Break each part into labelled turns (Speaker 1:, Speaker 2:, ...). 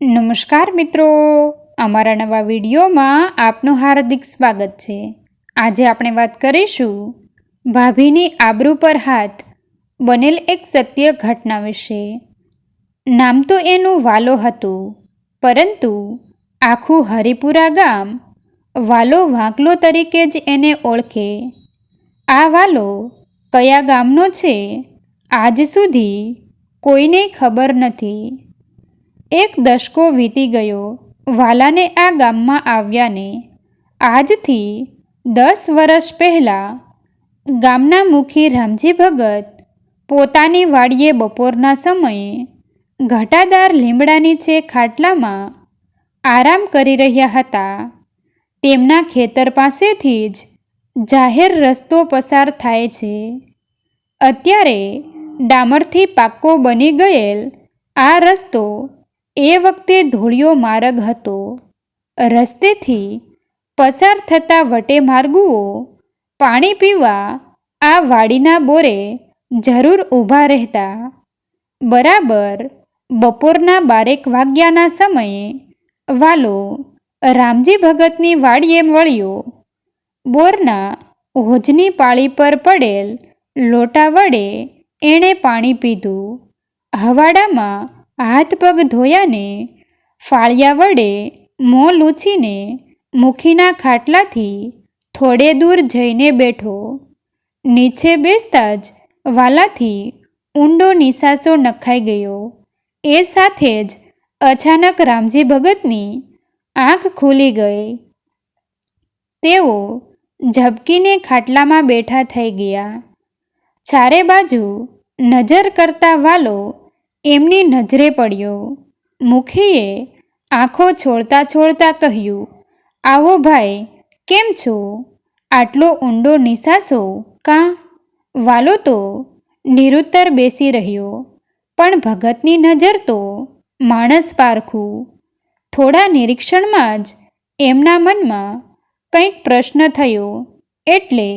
Speaker 1: નમસ્કાર મિત્રો. અમારા નવા વિડીયોમાં આપનું હાર્દિક સ્વાગત છે. આજે આપણે વાત કરીશું ભાભીની આબરૂ પર હાથ બનેલ એક સત્ય ઘટના વિશે. નામ તો એનું વાલો હતું, પરંતુ આખું હરિપુરા ગામ વાલો વાંકલો તરીકે જ એને ઓળખે. આ વાલો કયા ગામનો છે, આજ સુધી કોઈને ખબર નથી. એક દશકો વીતી ગયો. વાલાને આ ગામમાં આવ્યાને આજથી દસ વર્ષ પહેલાં ગામના મુખી રામજી ભગત પોતાની વાડીએ બપોરના સમયે ઘટાદાર લીમડા નીચે ખાટલામાં આરામ કરી રહ્યા હતા. તેમના ખેતર પાસેથી જ જાહેર રસ્તો પસાર થાય છે. અત્યારે ડામરથી પાક્કો બની ગયેલ આ રસ્તો એ વખતે ધૂળિયો માર્ગ હતો. રસ્તેથી પસાર થતા વટે માર્ગુઓ પાણી પીવા આ વાડીના બોરે જરૂર ઊભા રહેતા. બરાબર બપોરના બારેક વાગ્યાના સમયે વાલો રામજી ભગતની વાડીએ વળ્યો બોરના હોજની પાળી પર પડેલ લોટા વડે એણે પાણી પીધું. હવાડામાં હાથ પગ ધોયાને, ફાળિયા વડે, મોં લૂછીને, મુખીના ખાટલાથી થોડે દૂર જઈને બેઠો. નીચે બેસતા જ વાલાથી ઊંડો નિસાસો નખાઈ ગયો. એ સાથે જ અચાનક રામજી ભગતની આંખ ખુલી ગઈ. તેઓ ઝબકીને ખાટલામાં બેઠા થઈ ગયા. ચારે બાજુ નજર કરતા વાલો એમની નજરે પડ્યો. મુખીએ આંખો છોડતા છોડતા કહ્યું, આવો ભાઈ, કેમ છો? આટલો ઊંડો નિશાસો કાં? વાલો તો નિરુત્તર બેસી રહ્યો, પણ ભગતની નજર તો માણસ પારખું. થોડા નિરીક્ષણમાં જ એમના મનમાં કંઈક પ્રશ્ન થયો. એટલે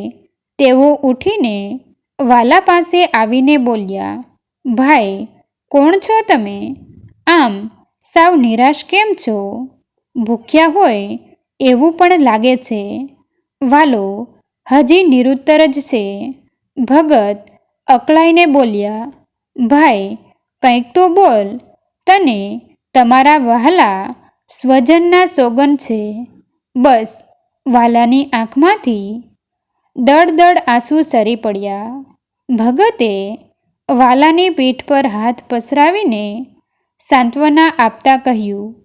Speaker 1: તેઓ ઉઠીને વાલા પાસે આવીને બોલ્યા, ભાઈ કોણ છો તમે? આમ, સાવ નિરાશ કેમ છો? ભૂખ્યા હોય એવું પણ લાગે છે. વાલો, હજી નિરુત્તર જ છે. ભગત અકળાઈને બોલ્યા, ભાઈ, કંઈક તો બોલ. તને તમારા વહાલા સ્વજનના સોગન છે. બસ, વાલાની આંખમાંથી દડ આંસુ સરી પડ્યા. ભગતે વાલાની પીઠ પર હાથ પસરાવીને સાંત્વના આપતા કહ્યું,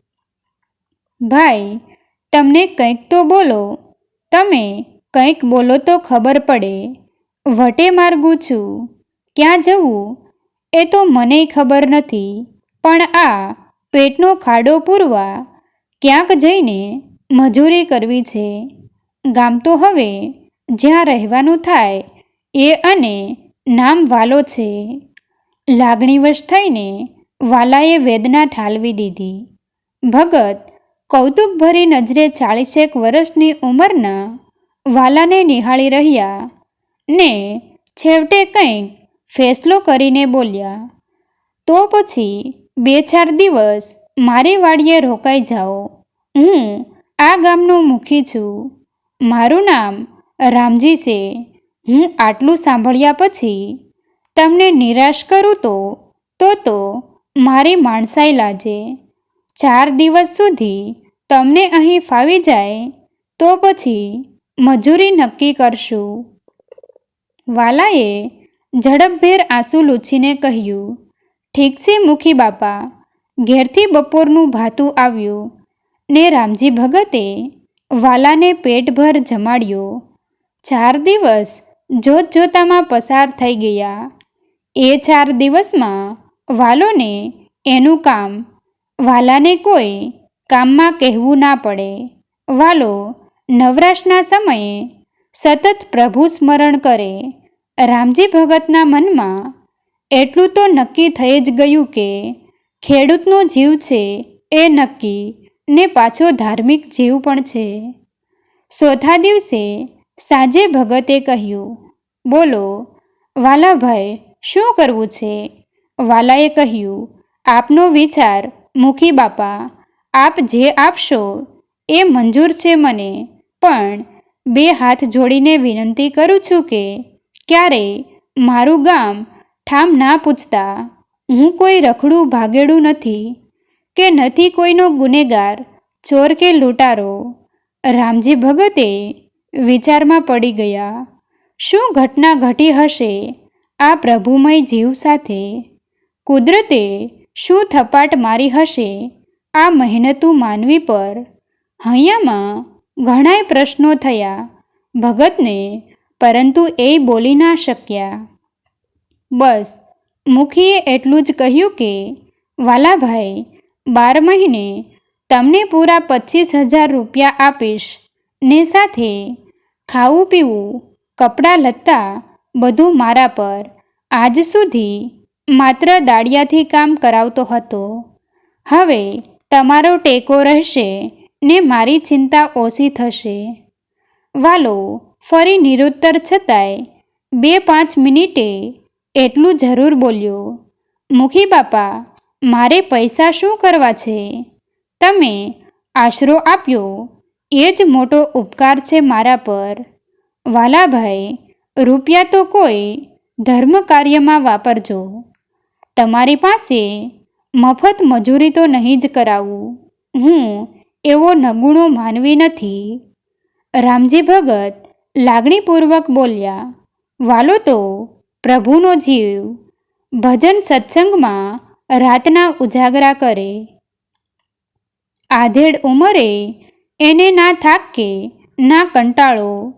Speaker 1: ભાઈ, તમને કંઈક તો બોલો. તમે કંઈક બોલો તો ખબર પડે. વટે માર્ગું છું. ક્યાં જવું? એ તો મને ખબર નથી. પણ આ પેટનો ખાડો પૂરવા ક્યાંક જઈને મજૂરી કરવી છે. ગામ તો હવે જ્યાં રહેવાનું થાય એ અને નામ વાલો છે. લાગણીવશ થઈને વાલાએ વેદના ઠાલવી દીધી. ભગત કૌતુકભરી નજરે ચાળીસેક વર્ષની ઉંમરના વાલાને નિહાળી રહ્યા ને છેવટે કંઈક ફેસલો કરીને બોલ્યા, તો પછી બે ચાર દિવસ મારી વાડીએ રોકાઈ જાઓ. હું આ ગામનો મુખી છું. મારું નામ રામજી છે. હું આટલું સાંભળ્યા પછી તમને નિરાશ કરું તો? તો તો મારી માણસાઈ લાજે. ચાર દિવસ સુધી તમને અહીં ફાવી જાય તો પછી મજૂરી નક્કી કરશું. વાલાએ ઝડપભેર આંસુ લૂછીને કહ્યું, ઠીક છે મુખી બાપા. ઘેરથી બપોરનું ભાતું આવ્યું ને રામજી ભગતે વાલાને પેટભર જમાડ્યો. ચાર દિવસ જોત જોતામાં પસાર થઈ ગયા. એ ચાર દિવસમાં વાલોને એનું કામ, વાલાને કોઈ કામમાં કહેવું ના પડે. વાલો નવરાશના સમયે સતત પ્રભુ સ્મરણ કરે. રામજી ભગતના મનમાં એટલું તો નક્કી થઈ જ ગયું કે ખેડૂતનો જીવ છે એ નક્કી ને પાછો ધાર્મિક જીવ પણ છે. ચોથા દિવસે સાંજે ભગતે કહ્યું, બોલો, વાલાભાઈ, શું કરવું છે? વાલાએ કહ્યું, આપનો વિચાર, મુખી બાપા, આપ જે આપશો એ મંજૂર છે મને, પણ બે હાથ જોડીને વિનંતી કરું છું કે ક્યારેય મારું ગામ ઠામ ના પૂછતા હું કોઈ રખડું ભાગેડું નથી, કે નથી કોઈનો ગુનેગાર, ચોર કે લૂંટારો. રામજી ભગતે વિચારમાં પડી ગયા, શું ઘટના ઘટી હશે? આ પ્રભુમય જીવ સાથે? કુદરતે શું થપાટ મારી હશે? આ મહેનતું માનવી પર હૈયામાં ઘણાય પ્રશ્નો થયા. ભગતને પરંતુ એ બોલી ના શક્યા. બસ, મુખીએ એટલું જ કહ્યું કે, વાલાભાઈ, બાર મહિને તમને પૂરા પચીસ હજાર રૂપિયા આપીશ ને સાથે ખાવું પીવું, કપડાં લત્તા, બધું મારા પર. આજ સુધી માત્ર દાડિયાથી કામ કરાવતો હતો. હવે તમારો ટેકો રહેશે ને મારી ચિંતા ઓછી થશે. વાલો, ફરી નિરુત્તર છતાંય બે પાંચ મિનિટે એટલું જરૂર બોલ્યો. મુખી બાપા, મારે પૈસા શું કરવા છે? તમે આશરો આપ્યો એ જ મોટો ઉપકાર છે મારા પર. વાલાભાઈ, રૂપિયા તો કોઈ ધર્મ કાર્યમાં વાપરજો. તમારી પાસે મફત મજૂરી તો નહીં જ કરાવું. હું એવો નગુણો માનવી નથી. રામજી ભગત લાગણીપૂર્વક બોલ્યા, વાલો તો પ્રભુનો જીવ ભજન સત્સંગમાં રાતના ઉજાગરા કરે. આધેડ ઉંમરે એને ના થાક કે ના કંટાળો.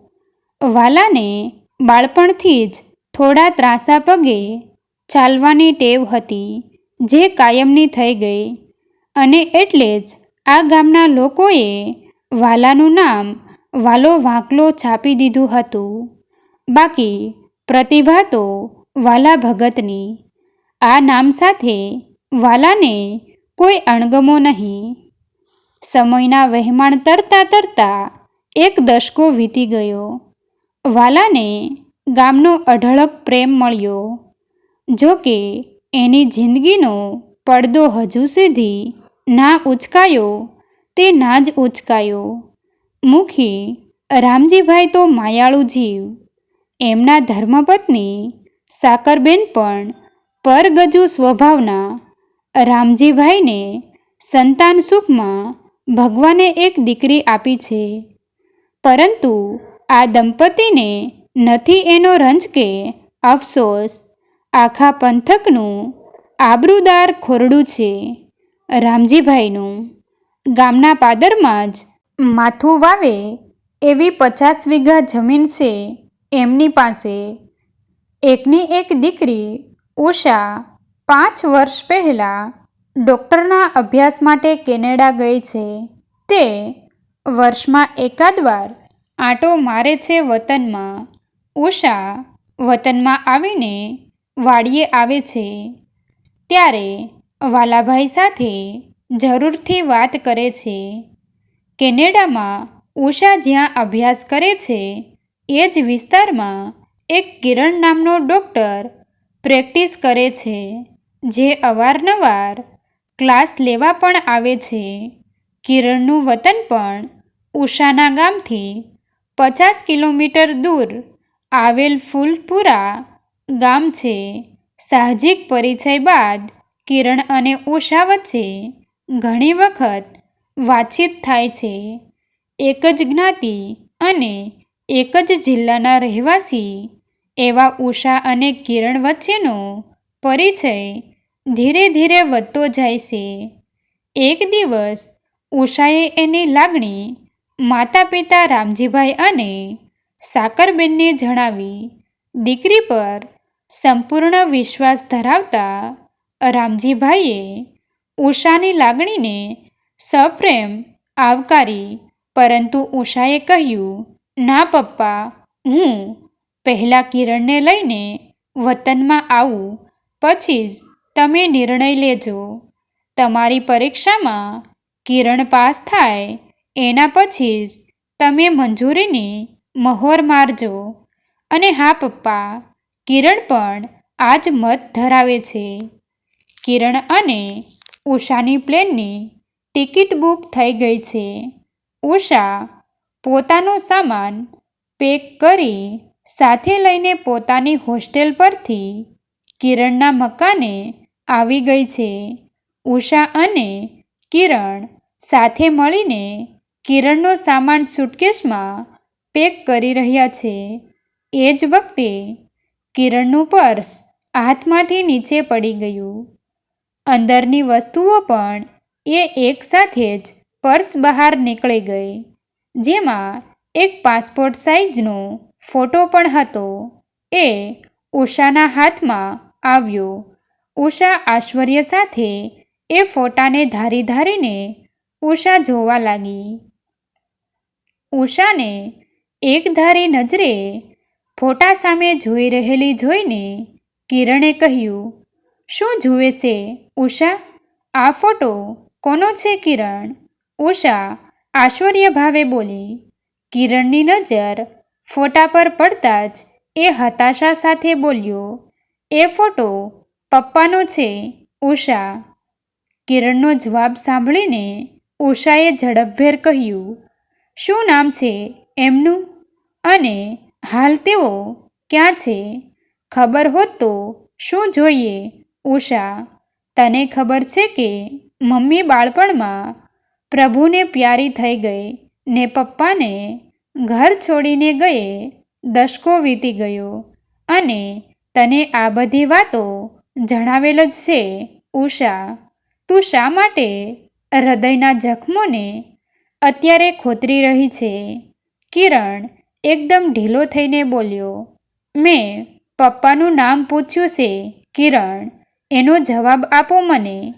Speaker 1: વાલાને બાળપણથી જ થોડા ત્રાસા પગે ચાલવાની ટેવ હતી, જે કાયમની થઈ ગઈ. અને એટલે જ આ ગામના લોકોએ વાલાનું નામ વાલો વાંકલો છાપી દીધું હતું. બાકી પ્રતિભા તો વાલા ભગતની. આ નામ સાથે વાલાને કોઈ અણગમો નહીં. સમયના વહેમાણ તરતા તરતા એક દશકો વીતી ગયો. વાલાને ગામનો અઢળક પ્રેમ મળ્યો. જો કે એની જિંદગીનો પડદો હજુ સુધી ના ઉચકાયો તે ના જ ઉચકાયો. મુખી રામજીભાઈ તો માયાળુ જીવ. એમના ધર્મપત્ની સાકરબેન પણ પરગજુ સ્વભાવના રામજીભાઈને સંતાન સુખમાં ભગવાને એક દીકરી આપી છે. પરંતુ આ દંપતીને નથી એનો રંજ કે અફસોસ, આખા પંથકનું આબરૂદાર ખોરડું છે. રામજીભાઈનું ગામના પાદરમાં જ માથું વાવે એવી પચાસ વીઘા જમીન છે એમની પાસે. એકની એક દીકરી ઉષા પાંચ વર્ષ પહેલાં ડૉક્ટરના અભ્યાસ માટે કેનેડા ગઈ છે. તે વર્ષમાં એકાદ વાર આંટો મારે છે વતનમાં. ઉષા વતનમાં આવીને વાડીએ આવે છે. ત્યારે વાલાભાઈ સાથે જરૂરથી વાત કરે છે. કેનેડામાં ઉષા જ્યાં અભ્યાસ કરે છે, એ જ વિસ્તારમાં એક કિરણ નામનો ડૉક્ટર પ્રેક્ટિસ કરે છે, જે અવારનવાર ક્લાસ લેવા પણ આવે છે. કિરણનું વતન પણ ઉષાના ગામથી પચાસ કિલોમીટર દૂર આવેલ ફૂલપુરા ગામ છે. સાહજિક પરિચય બાદ કિરણ અને ઉષા વચ્ચે ઘણી વખત વાતચીત થાય છે. એક જ જ્ઞાતિ અને એક જ જિલ્લાના રહેવાસી એવા ઉષા અને કિરણ વચ્ચેનો પરિચય ધીરે ધીરે વધતો જાય છે. એક દિવસ, ઉષાએ એની લાગણી માતા પિતા રામજીભાઈ અને સાકરબેનને જણાવી, દીકરી પર સંપૂર્ણ વિશ્વાસ ધરાવતા રામજીભાઈએ ઉષાની લાગણીને સપ્રેમ આવકારી, પરંતુ ઉષાએ કહ્યું, ના પપ્પા, હું પહેલાં કિરણને લઈને વતનમાં આવું, પછી જ તમે નિર્ણય લેજો. તમારી પરીક્ષામાં કિરણ પાસ થાય, એના પછી જ તમે મંજૂરીની મહોર મારજો. અને હા પપ્પા, કિરણ પણ આ જ મત ધરાવે છે. કિરણ અને ઉષાની પ્લેનની ટિકિટ બુક થઈ ગઈ છે. ઉષા પોતાનો સામાન પેક કરી સાથે લઈને પોતાની હોસ્ટેલ પરથી કિરણના મકાને આવી ગઈ છે. ઉષા અને કિરણ સાથે મળીને કિરણનો સામાન સુટકેશમાં પેક કરી રહ્યા છે. એ જ વખતે કિરણનું પર્સ હાથમાંથી નીચે પડી ગયું. અંદરની વસ્તુઓ પણ એ એકસાથે જ પર્સ બહાર નીકળી ગઈ, જેમાં એક પાસપોર્ટ સાઇઝનો ફોટો પણ હતો. એ ઉષાના હાથમાં આવ્યો. ઉષા આશ્ચર્ય સાથે એ ફોટાને ધારી ધારીને ઉષા જોવા લાગી. ઉષાને એકધારી નજરે ફોટા સામે જોઈ રહેલી જોઈને કિરણે કહ્યું, શું જુએ છે ઉષા? આ ફોટો કોનો છે કિરણ? ઉષા આશ્ચર્ય ભાવે બોલી, કિરણની નજર ફોટા પર પડતા જ એ હતાશા સાથે બોલ્યો, એ ફોટો પપ્પાનો છે, ઉષા. કિરણનો જવાબ સાંભળીને ઉષાએ ઝડપભેર કહ્યું, શું નામ છે એમનું? અને હાલ તેઓ ક્યાં છે? ખબર હોત તો શું જોઈએ, ઉષા? તને ખબર છે કે મમ્મી બાળપણમાં પ્રભુને પ્યારી થઈ ગઈ ને પપ્પાને ઘર છોડીને ગયે, દશકો વીતી ગયો. અને તને આ બધી વાતો જણાવેલ જ છે, ઉષા, તું શા માટે હૃદયના જખમોને અત્યારે ખોતરી રહી છે? કિરણ એકદમ ઢીલો થઈને બોલ્યો, મેં પપ્પાનું નામ પૂછ્યું છે, કિરણ, એનો જવાબ આપો મને.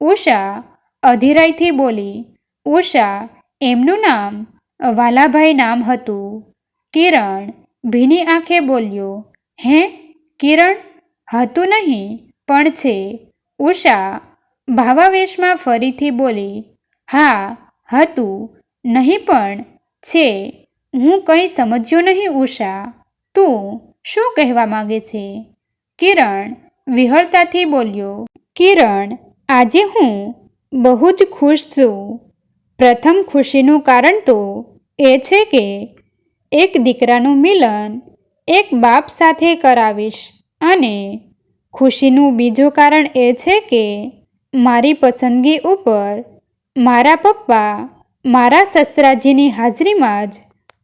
Speaker 1: ઉષા અધિરાઈથી બોલી, ઉષા, એમનું નામ વાલાભાઈ નામ હતું. કિરણ ભીની આંખે બોલ્યો, હે, કિરણ? હતું નહીં, પણ છે. ઉષા ભાવાવેશમાં ફરીથી બોલી, હા, હતું. નહીં પણ, છે. હું કંઈ સમજ્યો નહીં ઉષા. તું શું કહેવા માંગે છે? કિરણ વિહળતાથી બોલ્યો, કિરણ, આજે હું બહુ જ ખુશ છું. પ્રથમ ખુશીનું કારણ તો એ છે કે એક દીકરાનું મિલન એક બાપ સાથે કરાવીશ. અને ખુશીનું બીજું કારણ એ છે કે મારી પસંદગી ઉપર મારા પપ્પા મારા સસરાજીની હાજરીમાં જ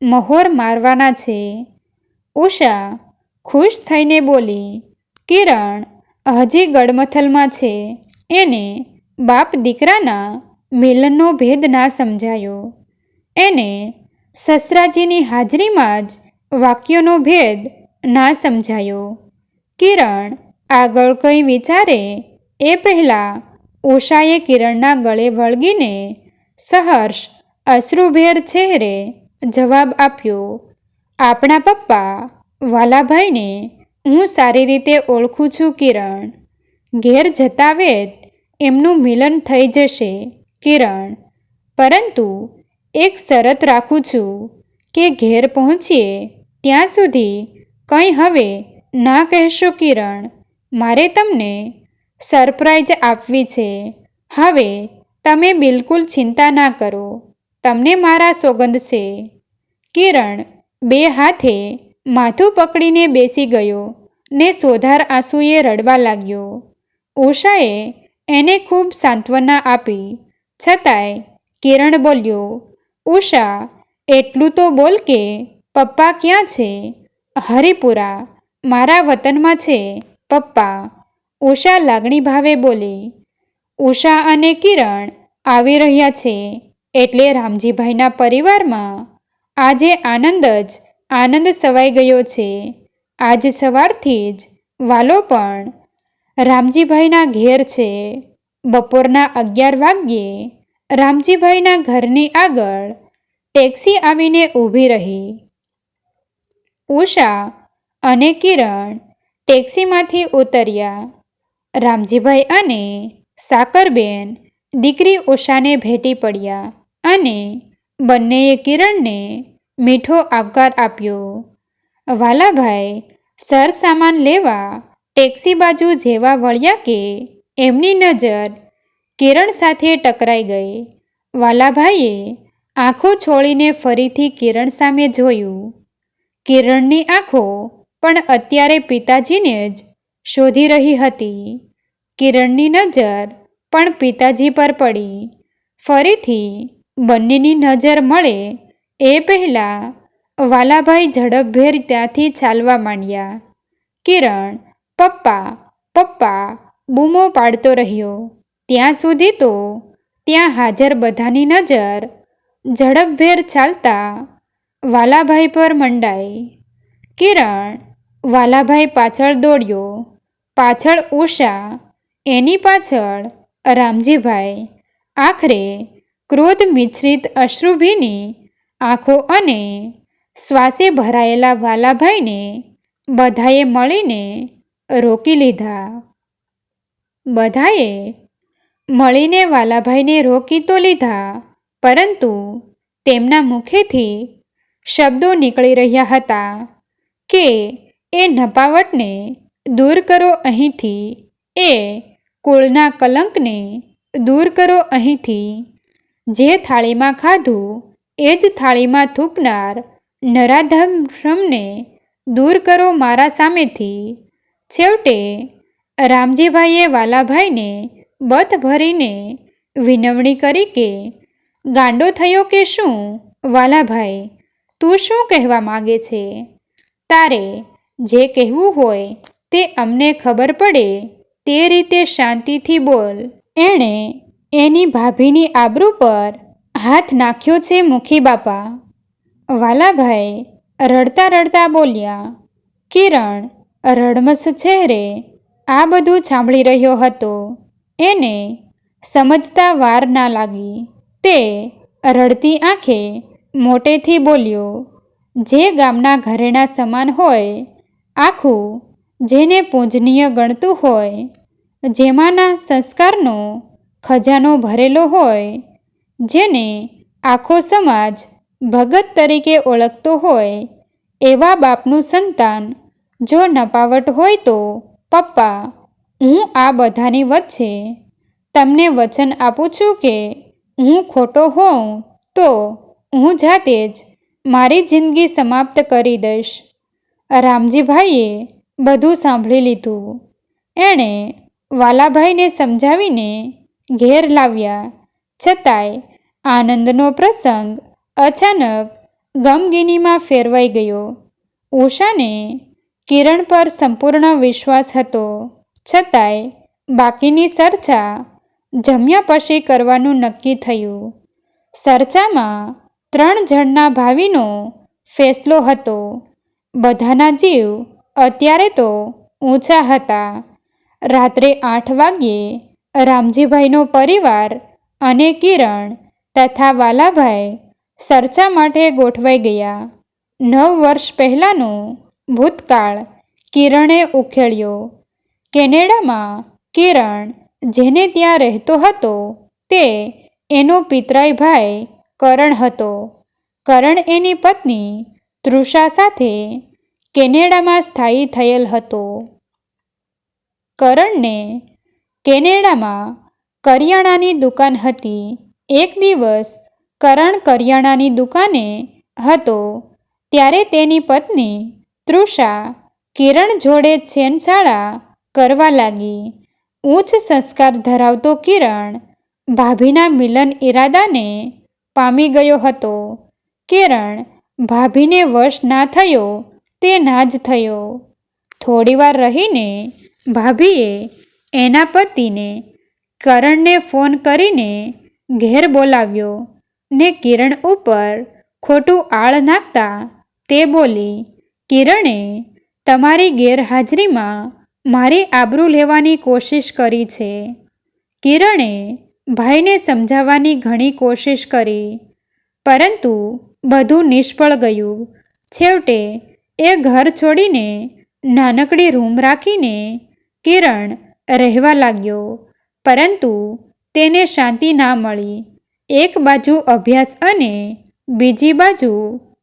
Speaker 1: મહોર મારવાના છે. ઉષા ખુશ થઈને બોલી, કિરણ, હજી ગડમથલમાં છે. એને બાપ દીકરાના મિલનનો ભેદ ના સમજાયો. એને સસરાજીની હાજરીમાં જ વાક્યોનો ભેદ ના સમજાયો. કિરણ આગળ કંઈ વિચારે, એ પહેલાં ઉષાએ કિરણના ગળે વળગીને સહર્ષ, અશ્રુભેર ચહેરે જવાબ આપ્યો. આપણા પપ્પા, વાલાભાઈને હું સારી રીતે ઓળખું છું કિરણ. ઘેર જતા વેત એમનું મિલન થઈ જશે, કિરણ. પરંતુ એક શરત રાખું છું કે ઘેર પહોંચીએ, ત્યાં સુધી કંઈ હવે ના કહેશો કિરણ, મારે તમને સરપ્રાઈઝ આપવી છે. હવે તમે બિલકુલ ચિંતા ના કરો, તમને મારા સોગંદ છે. કિરણ બે હાથે માથું પકડીને બેસી ગયો ને સોધાર આંસુએ રડવા લાગ્યો. ઉષાએ એને ખૂબ સાંત્વના આપી. છતાંય કિરણ બોલ્યો, ઉષા, એટલું તો બોલ કે પપ્પા ક્યાં છે? હરિપુરા મારા વતનમાં છે, પપ્પા. ઉષા લાગણી ભાવે બોલી. ઉષા અને કિરણ આવી રહ્યા છે, એટલે રામજીભાઈના પરિવારમાં આજે આનંદ જ આનંદ સવાઈ ગયો છે. આજ સવારથી જ વાલો પણ રામજીભાઈના ઘેર છે. બપોરના અગિયાર વાગ્યે રામજીભાઈના ઘરની આગળ ટેક્સી આવીને ઊભી રહી. ઉષા અને કિરણ ટેક્સીમાંથી ઉતર્યા. રામજીભાઈ અને સાકરબેન દીકરી ઉષાને ભેટી પડ્યા અને બંનેએ કિરણને મીઠો આવકાર આપ્યો. વાલાભાઈ સર સામાન લેવા ટેક્સી બાજુ જેવા વળ્યા કે એમની નજર કિરણ સાથે ટકરાઈ ગઈ. વાલાભાઈએ આંખો છોડીને ફરીથી કિરણ સામે જોયું. કિરણની આંખો પણ અત્યારે પિતાજીને જ શોધી રહી હતી. કિરણની નજર પણ પિતાજી પર પડી. ફરીથી બંનેની નજર મળે એ પહેલાં વાલાભાઈ ઝડપભેર ત્યાંથી ચાલવા માંડ્યા. કિરણ, પપ્પા પપ્પા, બૂમો પાડતો રહ્યો. ત્યાં સુધી તો ત્યાં હાજર બધાની નજર ઝડપભેર ચાલતા વાલાભાઈ પર મંડાઈ. કિરણ વાલાભાઈ પાછળ દોડ્યો. પાછળ ઉષા, એની પાછળ રામજીભાઈ. આખરે ક્રોધ મિશ્રિત અશ્રુભીની આંખો અને શ્વાસે ભરાયેલા વાલાભાઈને બધાએ મળીને રોકી લીધા. બધાએ મળીને વાલાભાઈને રોકી તો લીધા, પરંતુ તેમના મુખેથી શબ્દો નીકળી રહ્યા હતા કે એ નપાવટને દૂર કરો અહીંથી. એ કુળના કલંકને દૂર કરો અહીંથી. જે થાળીમાં ખાધું, એ જ થાળીમાં થૂકનાર નરાધમને દૂર કરો મારા સામેથી. છેવટે, રામજીભાઈએ વાલાભાઈને બથ ભરીને વિનવણી કરી કે, ગાંડો થયો કે શું, વાલાભાઈ? તું શું કહેવા માગે છે? તારે જે કહેવું હોય તે અમને ખબર પડે, તે રીતે શાંતિથી બોલ. એણે એની ભાભીની આબરૂ પર હાથ નાખ્યો છે મુખી બાપા. વાલાભાઈ રડતા રડતા બોલ્યા, કિરણ, રડમસ ચહેરે આ બધું સાંભળી રહ્યો હતો. એને સમજતા વાર ના લાગી. તે રડતી આંખે મોટેથી બોલ્યો, જે ગામના ઘરેણા સમાન હોય આખું જેને પૂજનીય ગણતું હોય, જેમાંના સંસ્કારનો ખજાનો ભરેલો હોય, જેને આખો સમાજ ભગત તરીકે ઓળખતો હોય, એવા બાપનું સંતાન જો નપાવટ હોય તો, પપ્પા, હું આ બધાની વચ્ચે તમને વચન આપું છું કે હું ખોટો હોઉં તો હું જાતે જ મારી જિંદગી સમાપ્ત કરી દઈશ. રામજીભાઈએ બધું સાંભળી લીધું. એણે વાલાભાઈને સમજાવીને ઘેર લાવ્યા. છતાંય આનંદનો પ્રસંગ અચાનક ગમગીનીમાં ફેરવાઈ ગયો. ઉષાને કિરણ પર સંપૂર્ણ વિશ્વાસ હતો. છતાંય બાકીની ચર્ચા જમ્યા પછી કરવાનું નક્કી થયું. ચર્ચામાં ત્રણ જણના ભાવિનો ફેસલો હતો. બધાના જીવ અત્યારે તો ઊંચા હતા. રાત્રે આઠ વાગ્યે રામજીભાઈનો પરિવાર અને કિરણ તથા વાલાભાઈ ચર્ચા માટે ગોઠવાઈ ગયા. નવ વર્ષ પહેલાંનો ભૂતકાળ કિરણે ઉખેડ્યો. કેનેડામાં કિરણ જેને ત્યાં રહેતો હતો તે એનો પિતરાઈ ભાઈ કરણ હતો. કરણ એની પત્ની તૃષા સાથે કેનેડામાં સ્થાયી થયેલ હતો. કરણને કેનેડામાં કરિયાણાની દુકાન હતી. એક દિવસ કરણ કરિયાણાની દુકાને હતો, ત્યારે તેની પત્ની તૃષા કિરણ જોડે છેનછાળા કરવા લાગી. ઉચ્ચ સંસ્કાર ધરાવતો કિરણ ભાભીના મિલન ઈરાદાને પામી ગયો હતો. કિરણ ભાભીને વશ ના થયો તે નાજ થયો. થોડીવાર રહીને ભાભીએ એના પતિને કરણને ફોન કરીને ઘેર બોલાવ્યો ને કિરણ ઉપર ખોટું આળ નાખતા તે બોલી, કિરણે, તમારી ગેરહાજરીમાં મારી આબરૂ લેવાની કોશિશ કરી છે. કિરણે ભાઈને સમજાવવાની ઘણી કોશિશ કરી, પરંતુ બધું નિષ્ફળ ગયું. છેવટે એ ઘર છોડીને નાનકડી રૂમ રાખીને કિરણ રહેવા લાગ્યો. પરંતુ તેને શાંતિ ના મળી. એક બાજુ અભ્યાસ અને બીજી બાજુ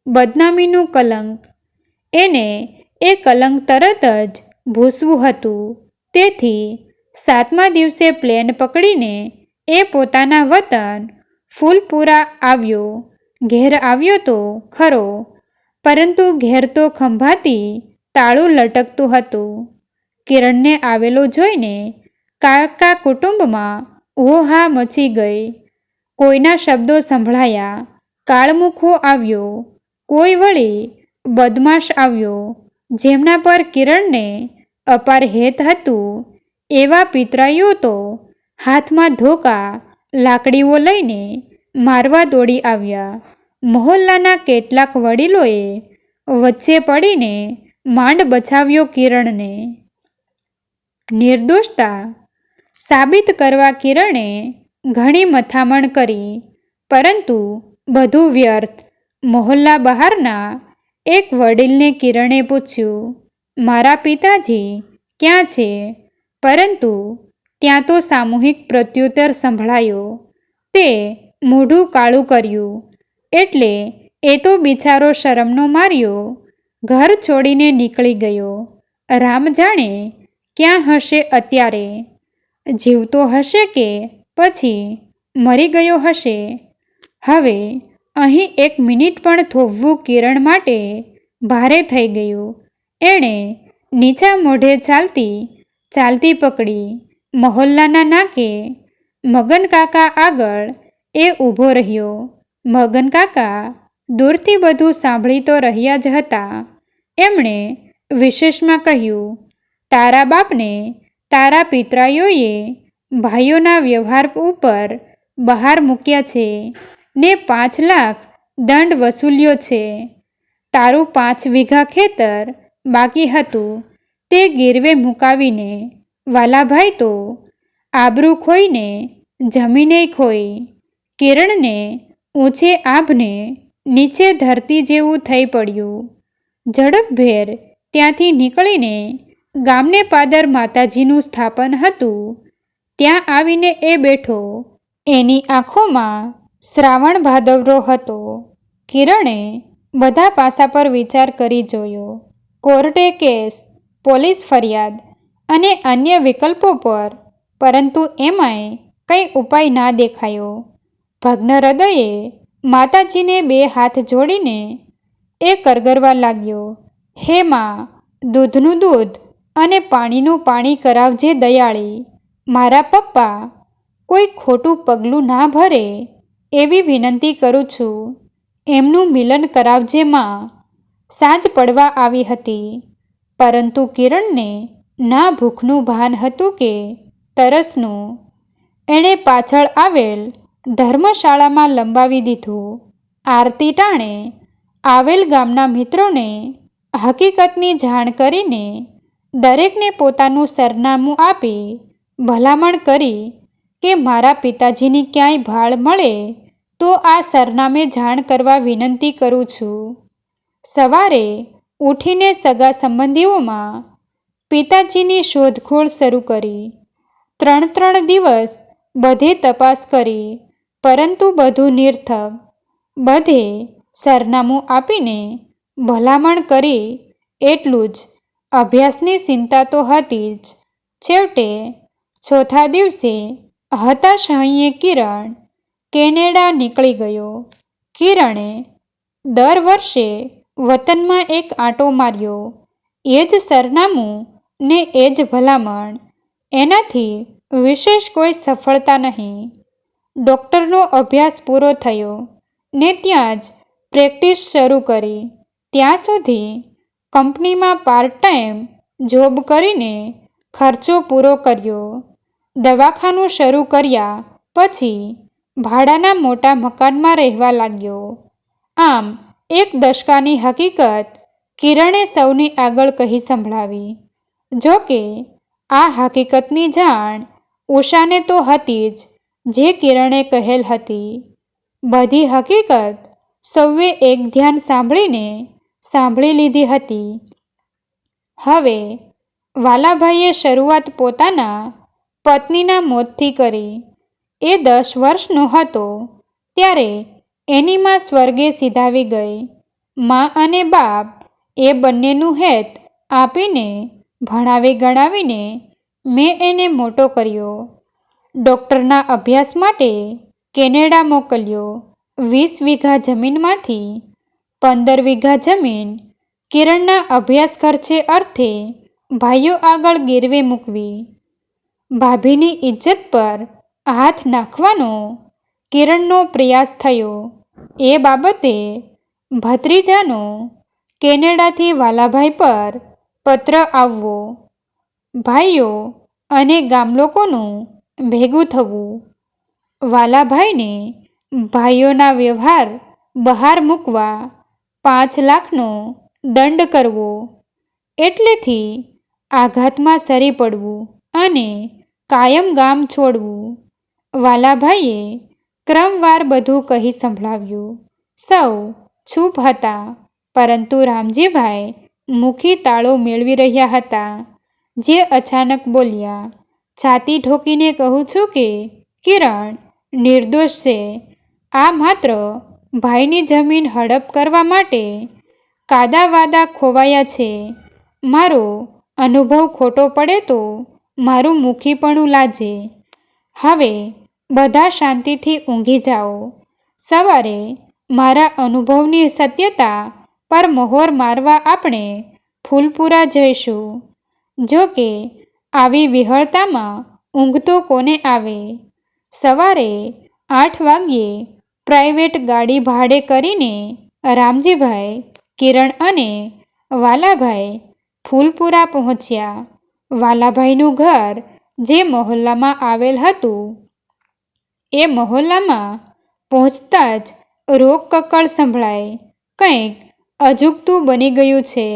Speaker 1: બદનામીનું કલંક. એને એ કલંક તરત જ ભૂસવું હતું. તેથી સાતમા દિવસે પ્લેન પકડીને એ પોતાના વતન ફૂલપુરા આવ્યો. ઘેર આવ્યો તો ખરો પરંતુ ઘેર તો ખંભાતી તાળું લટકતું હતું. કિરણને આવેલો જોઈને કાકા કુટુંબમાં ઓહા મચી ગઈ. કોઈના શબ્દો સંભળાયા. કાળમુખો આવ્યો. કોઈ વળી બદમાશ આવ્યો. જેમના પર કિરણને અપાર હેત હતું. એવા પિતરાઈઓ તો હાથમાં ધોકા લાકડીઓ લઈને મારવા દોડી આવ્યા. મહોલ્લાના કેટલાક વડીલોએ વચ્ચે પડીને માંડ બચાવ્યો કિરણને. નિર્દોષતા સાબિત કરવા કિરણે ઘણી મથામણ કરી, પરંતુ બધું વ્યર્થ. મહોલ્લા બહારના એક વડીલને કિરણે પૂછ્યું, મારા પિતાજી, ક્યાં છે? પરંતુ ત્યાં તો સામૂહિક પ્રત્યુત્તર સંભળાયો. તે મોઢું કાળું કર્યું. એટલે એ તો બિચારો શરમનો માર્યો. ઘર છોડીને નીકળી ગયો. રામ જાણે ક્યાં હશે અત્યારે? જીવતો હશે કે પછી મરી ગયો હશે? હવે અહીં એક મિનિટ પણ થોભવું કિરણ માટે ભારે થઈ ગયું. એણે નીચા મોઢે ચાલતી ચાલતી પકડી. મહોલ્લાના નાકે મગન કાકા આગળ એ ઊભો રહ્યો. મગન કાકા દૂરથી બધું સાંભળી તો રહ્યા જ હતા. એમણે વિશેષમાં કહ્યું, તારા બાપને તારા પિતરાઈઓએ ભાઈઓના વ્યવહાર ઉપર બહાર મૂક્યા છે ને પાંચ લાખ દંડ વસૂલ્યો છે. તારું પાંચ વીઘા ખેતર બાકી હતું. તે ગીરવે મુકાવીને વાલાભાઈ તો આબરૂ ખોઈને જમીને ખોઈ. કિરણને ઊંચે આભને નીચે ધરતી જેવું થઈ પડ્યું. ઝડપભેર ત્યાંથી નીકળીને ગામને પાદર માતાજીનું સ્થાપન હતું. ત્યાં આવીને એ બેઠો. એની આંખોમાં શ્રાવણ ભાદવરો હતો. કિરણે બધા પાસા પર વિચાર કરી જોયો. કોર્ટે કેસ, પોલીસ ફરિયાદ અને અન્ય વિકલ્પો પર, પરંતુ એમાંય કંઈ ઉપાય ના દેખાયો. ભગ્ન હૃદયે માતાજીને બે હાથ જોડીને એ કરગરવા લાગ્યો, હે માં, દૂધનું દૂધ અને પાણીનું પાણી કરાવજે દયાળી. મારા પપ્પા, કોઈ ખોટું પગલું ના ભરે એવી વિનંતી કરું છું. એમનું મિલન કરાવજે માં. સાંજ પડવા આવી હતી. પરંતુ કિરણને ના ભૂખનું ભાન હતું કે તરસનું. એણે પાછળ આવેલ ધર્મશાળામાં લંબાવી દીધું. આરતી ટાણે આવેલ ગામના મિત્રોને હકીકતની જાણ કરીને દરેકને પોતાનું સરનામું આપી ભલામણ કરી કે મારા પિતાજીની ક્યાંય ભાળ મળે તો આ સરનામે જાણ કરવા વિનંતી કરું છું. સવારે ઉઠીને સગા સંબંધીઓમાં પિતાજીની શોધખોળ શરૂ કરી. ત્રણ ત્રણ દિવસ બધે તપાસ કરી. પરંતુ બધું નિર્થક બધે સરનામું આપીને ભલામણ કરી એટલું જ. અભ્યાસની ચિંતા તો હતી જ. છેવટે ચોથા દિવસે હતાશ હૈયે કિરણ કેનેડા નીકળી ગયો. કિરણે દર વર્ષે વતનમાં એક આંટો માર્યો. એ જ સરનામું ને એ જ ભલામણ. એનાથી વિશેષ કોઈ સફળતા નહીં. ડૉક્ટરનો અભ્યાસ પૂરો થયો ને ત્યાં જ પ્રેક્ટિસ શરૂ કરી. ત્યાં સુધી કંપનીમાં પાર્ટ ટાઈમ જોબ કરીને ખર્ચો પૂરો કર્યો. દવાખાનું શરૂ કર્યા પછી ભાડાના મોટા મકાનમાં રહેવા લાગ્યો. આમ એક દશકાની હકીકત કિરણે સૌની આગળ કહી સંભળાવી. જો કે આ હકીકતની જાણ ઉષાને તો હતી જ જે કિરણે કહેલ હતી, બધી હકીકત સૌએ એક ધ્યાન સાંભળીને સાંભળી લીધી હતી. હવે વાલાભાઈએ શરૂઆત પોતાના પત્નીના મોતથી કરી. એ દસ વર્ષનો હતો ત્યારે એની માં સ્વર્ગે સિધાવી ગઈ. મા અને બાપ એ બંનેનું હેત આપીને ભણાવી ગણાવીને મેં એને મોટો કર્યો. ડૉક્ટરના અભ્યાસ માટે કેનેડા મોકલ્યો. વીસ વીઘા જમીનમાંથી પંદર વીઘા જમીન કિરણના અભ્યાસ ખર્ચે અર્થે ભાઈઓ આગળ ગેરવે મૂકવી. ભાભીની ઇજ્જત પર હાથ નાખવાનો કિરણનો પ્રયાસ થયો. એ બાબતે ભત્રીજાનો કેનેડાથી વાલાભાઈ પર પત્ર આવવો. ભાઈઓ અને ગામલોકોનું ભેગું થવું. વાલાભાઈને ભાઈઓના વ્યવહાર બહાર મૂકવા પાંચ લાખનો દંડ કરવો. એટલેથી આઘાતમાં સરી પડવું અને કાયમ ગામ છોડવું. વાલાભાઈએ ક્રમવાર બધું કહી સંભળાવ્યું. સૌ છૂપ હતા, પરંતુ રામજીભાઈ મુખી તાળો મેળવી રહ્યા હતા, જે અચાનક બોલ્યા છાતી ઠોકીને કહું છું કે, કિરણ, નિર્દોષ છે. આ માત્ર ભાઈની જમીન હડપ કરવા માટે કાદાવાદા ખોવાયા છે. મારો અનુભવ ખોટો પડે તો મારું મુખીપણું લાજે. હવે બધા શાંતિથી ઊંઘી જાઓ. સવારે મારા અનુભવની સત્યતા પર મહોર મારવા આપણે ફૂલપુરા જઈશું. જો કે આવી વિહળતામાં ઊંઘ તો કોને આવે? સવારે આઠ વાગ્યે પ્રાઇવેટ ગાડી ભાડે કરીને રામજીભાઈ, કિરણ અને વાલાભાઈ ફૂલપુરા પહોંચ્યા. વાલાભાઈનું ઘર જે મહોલ્લામાં આવેલ હતું, એ મહોલ્લામાં પહોંચતા જ રોગ કકળ સંભળાય. કંઈક અજુગતું બની ગયું છે.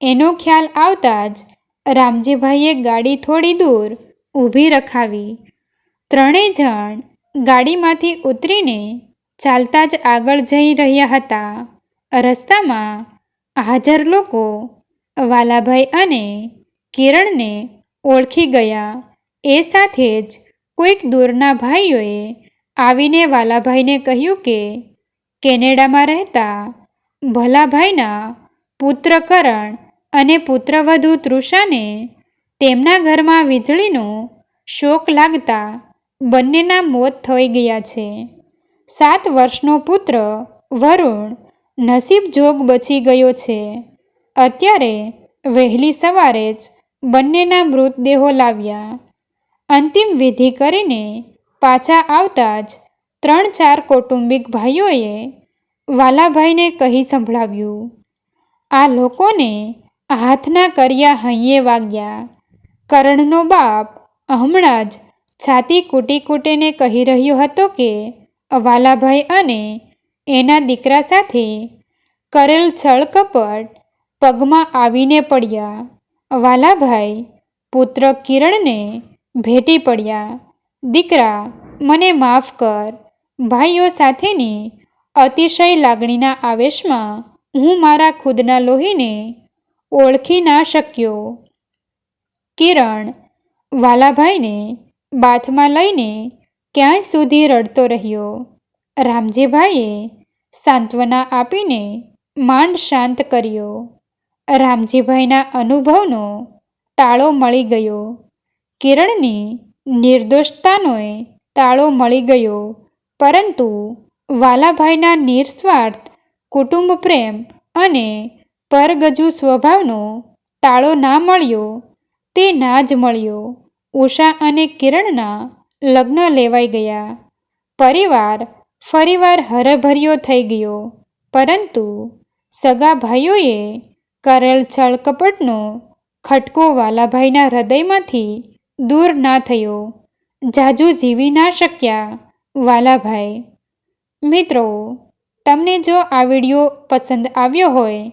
Speaker 1: એનો ખ્યાલ આવતા જ રામજીભાઈએ ગાડી થોડી દૂર ઊભી રખાવી. ત્રણેય જણ ગાડીમાંથી ઉતરીને ચાલતા જ આગળ જઈ રહ્યા હતા. રસ્તામાં હાજર લોકો વાલાભાઈ અને કિરણને ઓળખી ગયા. એ સાથે જ કોઈક દૂરના ભાઈઓએ આવીને વાલાભાઈને કહ્યું કે કેનેડામાં રહેતા ભલાભાઈના પુત્ર કરણ અને પુત્રવધુ તૃષાને તેમના ઘરમાં વીજળીનો શોક લાગતા બંનેના મોત થઈ ગયા છે. સાત વર્ષનો પુત્ર વરુણ નસીબ જોગ બચી ગયો છે. અત્યારે વહેલી સવારે જ બંનેના મૃતદેહો લાવ્યા. અંતિમ વિધિ કરીને પાછા આવતા જ ત્રણ ચાર કૌટુંબિક ભાઈઓએ વાલાભાઈને કહી સંભળાવ્યું, આ લોકોને હાથના કર્યા હૈયે વાગ્યા. કરણનો બાપ હમણાં જ છાતી કૂટી કૂટીને કહી રહ્યો હતો કે, વાલાભાઈ અને એના દીકરા સાથે કરેલ છળકપટ પગમાં આવીને પડ્યા. વાલાભાઈ પુત્ર કિરણને ભેટી પડ્યા. દીકરા, મને માફ કર. ભાઈઓ સાથેની અતિશય લાગણીના આવેશમાં હું મારા ખુદના લોહીને ઓળખી ના શક્યો. કિરણ વાલાભાઈને બાથમાં લઈને ક્યાંય સુધી રડતો રહ્યો. રામજીભાઈએ સાંત્વના આપીને માંડ શાંત કર્યો. રામજીભાઈના અનુભવનો તાળો મળી ગયો. કિરણની નિર્દોષતાનોએ તાળો મળી ગયો. પરંતુ વાલાભાઈના નિસ્વાર્થ કુટુંબ પ્રેમ અને પરગજુ સ્વભાવનો તાળો ના મળ્યો, તે ના જ મળ્યો. ઉષા અને કિરણના લગ્ન લેવાઈ ગયા. પરિવાર ફરીવાર હરભર્યો થઈ ગયો. પરંતુ સગા ભાઈઓએ કરેલ છળકપટનો ખટકો વાલાભાઈના હૃદયમાંથી દૂર ના થયો. જાજુ જીવી ના શક્યા વાલાભાઈ. મિત્રો, તમને જો આ વીડિયો પસંદ આવ્યો હોય